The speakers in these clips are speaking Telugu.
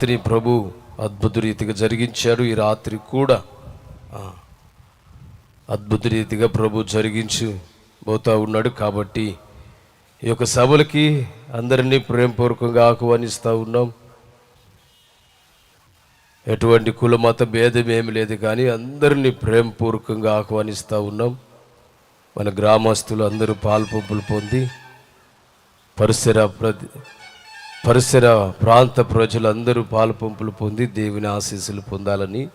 రాత్రి ప్రభు అద్భుత రీతిగా జరిగించారు. ఈ రాత్రి కూడా అద్భుత రీతిగా ప్రభు జరిగించు పోతా ఉన్నాడు. కాబట్టి ఈ యొక్క సభలకి అందరినీ ప్రేమపూర్వకంగా ఆహ్వానిస్తూ ఉన్నాం. ఎటువంటి కుల మత భేదం ఏమి లేదు కానీ అందరినీ ప్రేమపూర్వకంగా ఆహ్వానిస్తూ ఉన్నాం. మన గ్రామస్తులు అందరూ పాల్పొప్పులు పొంది పరిసర ప్రతి పరిసర ప్రాంత ప్రజలందరూ పాలుపంపులు పొంది దేవుని ఆశీస్సులు పొందాలని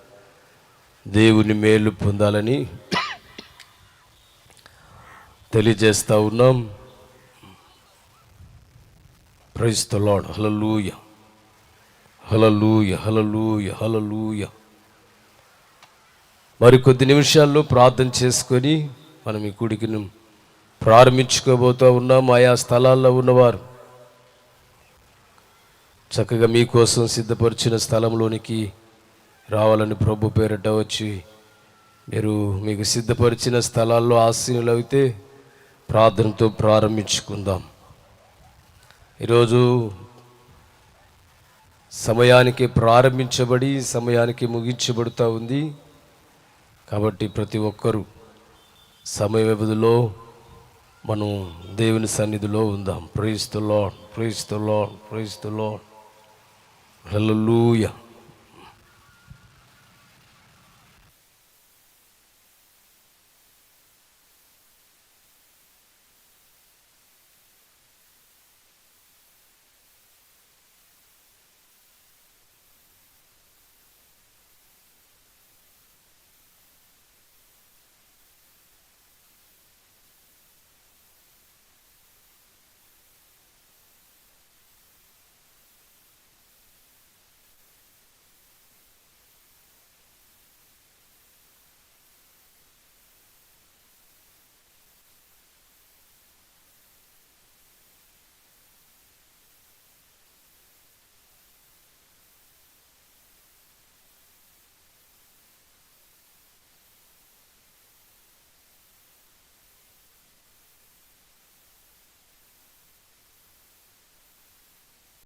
దేవుని మేలు పొందాలని తెలియజేస్తూ ఉన్నాం. Praise the Lord hallelujah hallelujah hallelujah hallelujah మరి కొద్ది నిమిషాల్లో ప్రార్థన చేసుకొని మనం ఈ గుడికి ప్రారంభించుకోబోతూ ఉన్నాం. ఆయా స్థలాల్లో ఉన్నవారు. చక్కగా మీకోసం సిద్ధపరిచిన స్థలంలోనికి రావాలని ప్రభు పేరిట వచ్చి మీరు మీకు సిద్ధపరిచిన స్థలాల్లో ఆశీనులు అయితే ప్రార్థనతో ప్రారంభించుకుందాం. ఈరోజు సమయానికి ప్రారంభించబడి సమయానికి ముగించబడుతూ ఉంది. కాబట్టి ప్రతి ఒక్కరూ సమయ వ్యవధిలో మనం దేవుని సన్నిధిలో ఉందాం. Praise the Lord Hallelujah.